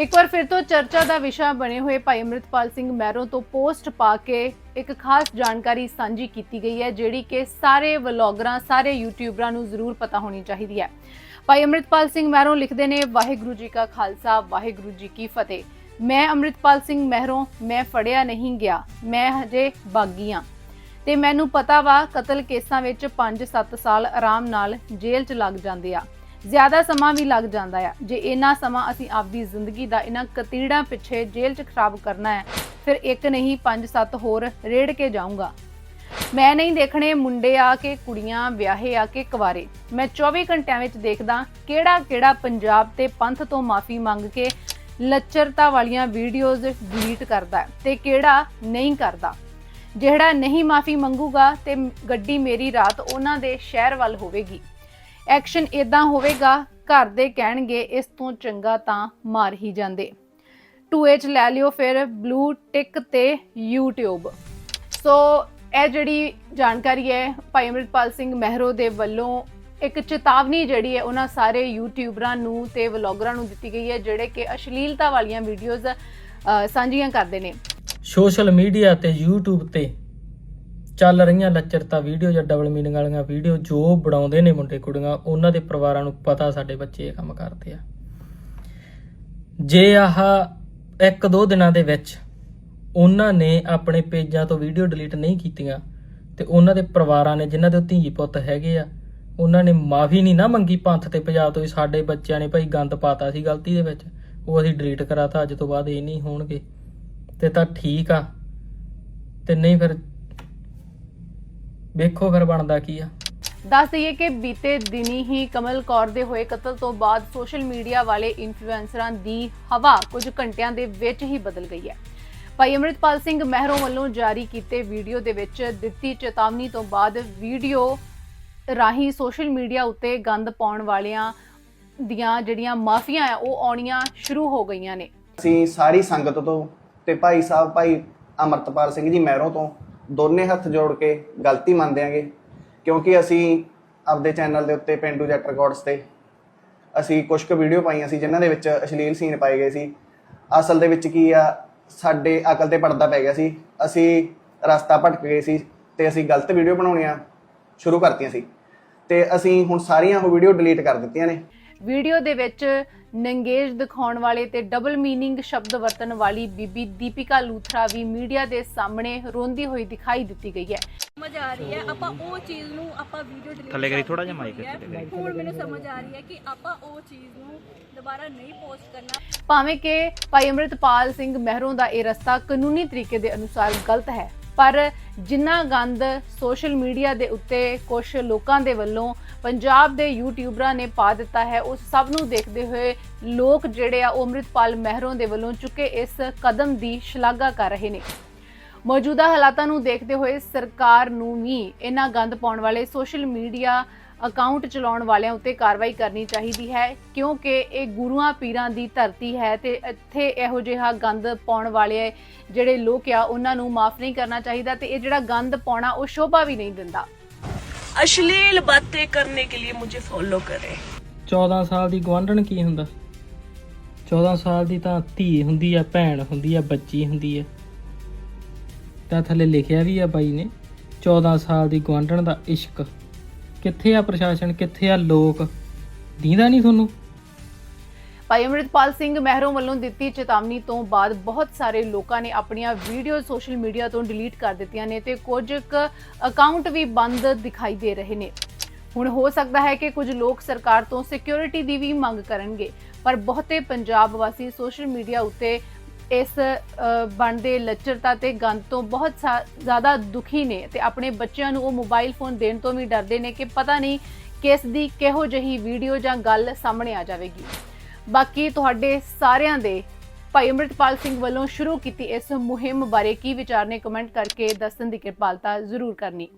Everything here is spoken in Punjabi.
ਇੱਕ ਵਾਰ ਫਿਰ ਤੋਂ ਚਰਚਾ ਦਾ ਵਿਸ਼ਾ ਬਣੇ ਹੋਏ ਭਾਈ ਅੰਮ੍ਰਿਤਪਾਲ ਸਿੰਘ ਮਹਿਰੋਂ ਤੋਂ ਪੋਸਟ ਪਾ ਕੇ ਇੱਕ ਖਾਸ ਜਾਣਕਾਰੀ ਸਾਂਝੀ ਕੀਤੀ ਗਈ ਹੈ, ਜਿਹੜੀ ਕਿ ਸਾਰੇ ਵਲੌਗਰਾਂ, ਸਾਰੇ ਯੂਟਿਊਬਰਾਂ ਨੂੰ ਜ਼ਰੂਰ ਪਤਾ ਹੋਣੀ ਚਾਹੀਦੀ ਹੈ। ਭਾਈ ਅੰਮ੍ਰਿਤਪਾਲ ਸਿੰਘ ਮਹਿਰੋਂ ਲਿਖਦੇ ਨੇ, ਵਾਹਿਗੁਰੂ ਜੀ ਕਾ ਖਾਲਸਾ, ਵਾਹਿਗੁਰੂ ਜੀ ਕੀ ਫਤਿਹ। ਮੈਂ ਅੰਮ੍ਰਿਤਪਾਲ ਸਿੰਘ ਮਹਿਰੋਂ, ਮੈਂ ਫੜਿਆ ਨਹੀਂ ਗਿਆ, ਮੈਂ ਹਜੇ ਬਾਗੀ ਹਾਂ ਤੇ ਮੈਨੂੰ ਪਤਾ ਵਾ, ਕਤਲ ਕੇਸਾਂ ਵਿੱਚ 5-7 ਸਾਲ ਆਰਾਮ ਨਾਲ ਜੇਲ੍ਹ 'ਚ ਲੱਗ ਜਾਂਦੇ ਆ। ਜ਼ਿਆਦਾ ਸਮਾਂ ਵੀ ਲੱਗ ਜਾਂਦਾ ਆ। ਜੇ ਇੰਨਾ ਸਮਾਂ ਅਸੀਂ ਆਪਦੀ ਜ਼ਿੰਦਗੀ ਦਾ ਇਹਨਾਂ ਕਤੀੜਾਂ ਪਿੱਛੇ ਜੇਲ੍ਹ 'ਚ ਖਰਾਬ ਕਰਨਾ ਹੈ, ਫਿਰ ਇੱਕ ਨਹੀਂ 5-7 ਹੋਰ ਰੇੜ ਕੇ ਜਾਊਂਗਾ। ਮੈਂ ਨਹੀਂ ਦੇਖਣੇ ਮੁੰਡੇ ਆ ਕੇ, ਕੁੜੀਆਂ, ਵਿਆਹੇ ਆ ਕੇ ਕੁਵਾਰੇ। ਮੈਂ 24 ਘੰਟਿਆਂ ਵਿੱਚ ਦੇਖਦਾ ਕਿਹੜਾ ਕਿਹੜਾ ਪੰਜਾਬ ਤੇ ਪੰਥ ਤੋਂ ਮਾਫੀ ਮੰਗ ਕੇ ਲੱਚਰਤਾ ਵਾਲੀਆਂ ਵੀਡੀਓਜ਼ ਡਿਲੀਟ ਕਰਦਾ ਹੈ ਤੇ ਕਿਹੜਾ ਨਹੀਂ ਕਰਦਾ। ਜਿਹੜਾ ਨਹੀਂ ਮਾਫੀ ਮੰਗੂਗਾ ਤੇ ਗੱਡੀ ਮੇਰੀ ਰਾਤ ਉਹਨਾਂ ਦੇ ਸ਼ਹਿਰ ਵੱਲ ਹੋਵੇਗੀ। ਐਕਸ਼ਨ ਇਦਾਂ ਹੋਵੇਗਾ, ਘਰ ਦੇ ਕਹਿਣਗੇ, ਇਸ ਤੋਂ ਚੰਗਾ ਤਾਂ ਮਾਰ ਹੀ ਜਾਂਦੇ। 2H ਚ ਲੈ ਲਿਓ ਫਿਰ ਬਲੂ ਟਿਕ ਤੇ YouTube ਸੋ ਇਹ ਜਿਹੜੀ ਜਾਣਕਾਰੀ ਹੈ, ਭਾਈ ਅੰਮ੍ਰਿਤਪਾਲ ਸਿੰਘ ਮਹਿਰੋ ਦੇ ਵੱਲੋਂ ਇੱਕ ਚੇਤਾਵਨੀ ਜਿਹੜੀ ਹੈ, ਉਹਨਾਂ ਸਾਰੇ ਯੂਟਿਊਬਰਾਂ ਨੂੰ ਤੇ ਵਲੌਗਰਾਂ ਨੂੰ ਦਿੱਤੀ ਗਈ ਹੈ, ਜਿਹੜੇ ਕਿ ਅਸ਼ਲੀਲਤਾ ਵਾਲੀਆਂ ਵੀਡੀਓਜ਼ ਸਾਂਝੀਆਂ ਕਰਦੇ ਨੇ। ਸੋਸ਼ਲ ਮੀਡੀਆ ਤੇ YouTube ਤੇ ਚੱਲ ਰਹੀਆਂ ਲੱਚਰਤਾ ਵੀਡੀਓ ਜਾਂ ਡਬਲ ਮੀਨਿੰਗ ਵਾਲੀਆਂ ਵੀਡੀਓ ਜੋ ਬਣਾਉਂਦੇ ਨੇ ਮੁੰਡੇ ਕੁੜੀਆਂ, ਉਹਨਾਂ ਦੇ ਪਰਿਵਾਰਾਂ ਨੂੰ ਪਤਾ ਸਾਡੇ ਬੱਚੇ ਇਹ ਕੰਮ ਕਰਦੇ ਆ। ਜੇ ਆਹ ਇੱਕ ਦੋ ਦਿਨਾਂ ਦੇ ਵਿੱਚ ਉਹਨਾਂ ਨੇ ਆਪਣੇ ਪੇਜਾਂ ਤੋਂ ਵੀਡੀਓ ਡਿਲੀਟ ਨਹੀਂ ਕੀਤੀਆਂ, ਤੇ ਉਹਨਾਂ ਦੇ ਪਰਿਵਾਰਾਂ ਨੇ ਜਿਨ੍ਹਾਂ ਦੇ ਧੀ ਪੁੱਤ ਹੈਗੇ ਆ, ਉਹਨਾਂ ਨੇ ਮਾਫੀ ਨਹੀਂ ਨਾ ਮੰਗੀ ਪੰਥ ਤੇ ਪੰਜਾਬ ਤੋਂ ਵੀ ਸਾਡੇ ਬੱਚਿਆਂ ਨੇ ਭਾਈ ਗੰਦ ਪਾਤਾ ਸੀ ਗਲਤੀ ਦੇ ਵਿੱਚ, ਉਹ ਅਸੀਂ ਡਿਲੀਟ ਕਰਾਤਾ, ਅੱਜ ਤੋਂ ਬਾਅਦ ਇਹ ਨਹੀਂ ਹੋਣਗੇ। ਤੇ ਤਾਂ ਠੀਕ ਆ। ਤੇ ਨਹੀਂ ਫਿਰ ਵੇਖੋ ਫਿਰ ਬਣਦਾ ਕੀ ਆ। ਦੱਸ ਦਈਏ ਕਿ ਬੀਤੇ ਦਿਨੀ ਹੀ ਕਮਲ ਕੌਰ ਦੇ ਹੋਏ ਕਤਲ ਤੋਂ ਬਾਅਦ ਸੋਸ਼ਲ ਮੀਡੀਆ ਵਾਲੇ ਇਨਫਲੂਐਂਸਰਾਂ ਦੀ ਹਵਾ ਕੁਝ ਘੰਟਿਆਂ ਦੇ ਵਿੱਚ ਹੀ ਬਦਲ ਗਈ ਹੈ। ਭਾਈ ਅੰਮ੍ਰਿਤਪਾਲ ਸਿੰਘ ਮਹਿਰੋਂ ਵੱਲੋਂ ਜਾਰੀ ਕੀਤੇ ਵੀਡੀਓ ਦੇ ਵਿੱਚ ਦਿੱਤੀ ਚੇਤਾਵਨੀ ਤੋਂ ਬਾਅਦ ਵੀਡੀਓ ਰਾਹੀਂ ਸੋਸ਼ਲ ਮੀਡੀਆ ਉੱਤੇ ਗੰਦ ਪਾਉਣ ਵਾਲਿਆਂ ਦੀਆਂ ਜਿਹੜੀਆਂ ਮਾਫੀਆਂ ਆ ਉਹ ਆਉਣੀਆਂ ਸ਼ੁਰੂ ਹੋ ਗਈਆਂ ਨੇ। ਅਸੀਂ ਸਾਰੀ ਸੰਗਤ ਤੋਂ ਤੇ ਭਾਈ ਸਾਹਿਬ ਭਾਈ ਅਮਰਤਪਾਲ ਸਿੰਘ ਜੀ ਮਹਿਰੋਂ ਤੋਂ ਦੋਨੇ ਹੱਥ ਜੋੜ ਕੇ ਗਲਤੀ ਮੰਨਦੇ ਆਂਗੇ ਕਿਉਂਕਿ ਅਸੀਂ ਆਪਦੇ ਚੈਨਲ ਦੇ ਉੱਤੇ ਪਿੰਡੂ ਜੱਟ ਰਿਕਾਰਡਸ ਤੇ ਅਸੀਂ ਕੁਝ ਕੁ ਵੀਡੀਓ ਪਾਈਆਂ ਸੀ, ਜਿਨ੍ਹਾਂ ਦੇ ਵਿੱਚ ਅਸ਼ਲੀਲ ਸੀਨ ਪਾਏ ਗਏ ਸੀ। ਅਸਲ ਦੇ ਵਿੱਚ ਕੀ ਆ, ਸਾਡੇ ਅਕਲ ਤੇ ਪਰਦਾ ਪੈ ਗਿਆ ਸੀ। ਅਸੀਂ ਰਸਤਾ ਭਟਕ ਗਏ ਸੀ ਤੇ ਅਸੀਂ ਗਲਤ ਵੀਡੀਓ ਬਣਾਉਣੀਆਂ ਸ਼ੁਰੂ ਕਰਤੀਆਂ ਸੀ। ਤੇ ਅਸੀਂ ਹੁਣ ਸਾਰੀਆਂ ਉਹ ਵੀਡੀਓ ਡਿਲੀਟ ਕਰ ਦਿੱਤੀਆਂ ਨੇ। ਵੀਡੀਓ ਦੇ ਵਿੱਚ ਨੰਗੇਜ ਦਿਖਾਉਣ ਵਾਲੇ ਤੇ ਡਬਲ ਮੀਨਿੰਗ ਸ਼ਬਦ ਵਰਤਣ ਵਾਲੀ ਬੀਬੀ ਦੀਪਿਕਾ ਲੂਥਰਾ ਵੀ ਮੀਡੀਆ ਦੇ ਸਾਹਮਣੇ ਰੋਂਦੀ ਹੋਈ ਦਿਖਾਈ ਦਿੱਤੀ ਗਈ ਹੈ। ਸਮਝ ਆ ਰਹੀ ਹੈ ਆਪਾਂ ਉਹ ਚੀਜ਼ ਨੂੰ ਆਪਾਂ ਵੀਡੀਓ ਡਿਲੀਟ ਥੱਲੇ ਕਰੀ ਥੋੜ੍ਹਾ ਜਿਹਾ mic ਥੱਲੇ ਕਰੀ। ਹੁਣ ਮੈਨੂੰ ਸਮਝ ਆ ਰਹੀ ਹੈ ਕਿ ਆਪਾਂ ਉਹ ਚੀਜ਼ ਨੂੰ ਦੁਬਾਰਾ ਨਹੀਂ ਪੋਸਟ ਕਰਨਾ। ਭਾਵੇਂ ਕਿ ਭਾਈ ਅੰਮ੍ਰਿਤਪਾਲ ਸਿੰਘ ਮਹਿਰੋਂ ਦਾ ਇਹ ਰਸਤਾ ਕਾਨੂੰਨੀ ਤਰੀਕੇ ਦੇ ਅਨੁਸਾਰ ਗਲਤ ਹੈ। ਪਰ ਜਿੰਨਾ ਗੰਦ ਸੋਸ਼ਲ ਮੀਡੀਆ ਦੇ ਉੱਤੇ ਕੁਝ ਲੋਕਾਂ ਦੇ ਵੱਲੋਂ ਪੰਜਾਬ ਦੇ ਯੂਟਿਊਬਰਾਂ ਨੇ ਪਾ ਦਿੱਤਾ ਹੈ, ਉਸ ਸਭ ਨੂੰ ਦੇਖਦੇ ਹੋਏ ਲੋਕ ਜਿਹੜੇ ਆ ਉਹ ਅੰਮ੍ਰਿਤਪਾਲ ਮਹਿਰੋਂ ਦੇ ਵੱਲੋਂ ਚੁੱਕੇ ਇਸ ਕਦਮ ਦੀ ਸ਼ਲਾਘਾ ਕਰ ਰਹੇ ਨੇ। ਮੌਜੂਦਾ ਹਾਲਾਤਾਂ ਨੂੰ ਦੇਖਦੇ ਹੋਏ ਸਰਕਾਰ ਨੂੰ ਵੀ ਇਹਨਾਂ ਗੰਦ ਪਾਉਣ ਵਾਲੇ ਸੋਸ਼ਲ ਮੀਡੀਆ ਅਕਾਊਂਟ ਚਲਾਉਣ ਵਾਲਿਆਂ ਉੱਤੇ ਕਾਰਵਾਈ ਕਰਨੀ ਚਾਹੀਦੀ ਹੈ ਕਿਉਂਕਿ ਇਹ ਗੁਰੂਆਂ ਪੀਰਾਂ ਦੀ ਧਰਤੀ ਹੈ ਤੇ ਇੱਥੇ ਇਹੋ ਜਿਹਾ ਗੰਦ ਪਾਉਣ ਵਾਲੇ ਜਿਹੜੇ ਲੋਕ ਆ ਉਹਨਾਂ ਨੂੰ ਮਾਫ ਨਹੀਂ ਕਰਨਾ ਚਾਹੀਦਾ ਤੇ ਇਹ ਜਿਹੜਾ ਗੰਦ ਪਾਉਣਾ ਉਹ ਸ਼ੋਭਾ ਵੀ ਨਹੀਂ ਦਿੰਦਾ अश्लील बातें करने के लिए मुझे फॉलो करें 14 ਸਾਲ ਦੀ ਗਵਾਂਢਣ ਕੀ ਹੁੰਦਾ 14 ਸਾਲ ਦੀ ਤਾਂ ਧੀ ਹੁੰਦੀ ਆ ਭੈਣ ਹੁੰਦੀ ਆ ਬੱਚੀ ਹੁੰਦੀ ਆ ਤਾਂ ਥੱਲੇ ਲਿਖਿਆ ਵੀ ਆ ਬਾਈ ਨੇ 14 ਸਾਲ ਦੀ ਗਵਾਂਢਣ ਦਾ ਇਸ਼ਕ ਕਿੱਥੇ ਆ ਪ੍ਰਸ਼ਾਸਨ, ਕਿੱਥੇ ਆ ਲੋਕ? ਦੀਂਦਾ ਨਹੀਂ ਤੁਹਾਨੂੰ? ਭਾਈ ਅੰਮ੍ਰਿਤਪਾਲ ਸਿੰਘ ਮਹਿਰੋਂ ਵੱਲੋਂ ਦਿੱਤੀ ਚੇਤਾਵਨੀ ਤੋਂ ਬਾਅਦ ਬਹੁਤ ਸਾਰੇ ਲੋਕਾਂ ਨੇ ਆਪਣੀਆਂ ਵੀਡੀਓ ਸੋਸ਼ਲ ਮੀਡੀਆ ਤੋਂ ਡਿਲੀਟ ਕਰ ਦਿੱਤੀਆਂ ਨੇ ਤੇ ਕੁਝ ਕੁ ਅਕਾਊਂਟ ਵੀ ਬੰਦ ਦਿਖਾਈ ਦੇ ਰਹੇ ਨੇ। ਹੁਣ ਹੋ ਸਕਦਾ ਹੈ ਕਿ ਕੁਝ ਲੋਕ ਸਰਕਾਰ ਤੋਂ ਸਿਕਿਉਰਿਟੀ ਦੀ ਵੀ ਮੰਗ ਕਰਨਗੇ, ਪਰ ਬਹੁਤੇ ਪੰਜਾਬ ਵਾਸੀ ਸੋਸ਼ਲ ਮੀਡੀਆ ਉੱਤੇ ਇਸ ਬਣਦੇ ਲੱਚਰਤਾ ਤੇ ਗੰਦ ਤੋਂ ਬਹੁਤ ਸਾ- ਜ਼ਿਆਦਾ ਦੁਖੀ ਨੇ ਤੇ ਆਪਣੇ ਬੱਚਿਆਂ ਨੂੰ ਉਹ ਮੋਬਾਈਲ ਫੋਨ ਦੇਣ ਤੋਂ ਵੀ ਡਰਦੇ ਨੇ ਕਿ ਪਤਾ ਨਹੀਂ ਕਿਸ ਦੀ ਕਿਹੋ ਜਿਹੀ ਵੀਡੀਓ ਜਾਂ ਗੱਲ ਸਾਹਮਣੇ ਆ ਜਾਵੇਗੀ। ਬਾਕੀ ਤੁਹਾਡੇ ਸਾਰਿਆਂ ਦੇ ਭਾਈ ਅੰਮ੍ਰਿਤਪਾਲ ਸਿੰਘ ਵੱਲੋਂ ਸ਼ੁਰੂ ਕੀਤੀ ਇਸ ਮੁਹਿੰਮ ਬਾਰੇ ਕੀ ਵਿਚਾਰ ਨੇ ਕਮੈਂਟ ਕਰਕੇ ਦੱਸਣ ਦੀ ਕਿਰਪਾਲਤਾ ਜ਼ਰੂਰ ਕਰਨੀ।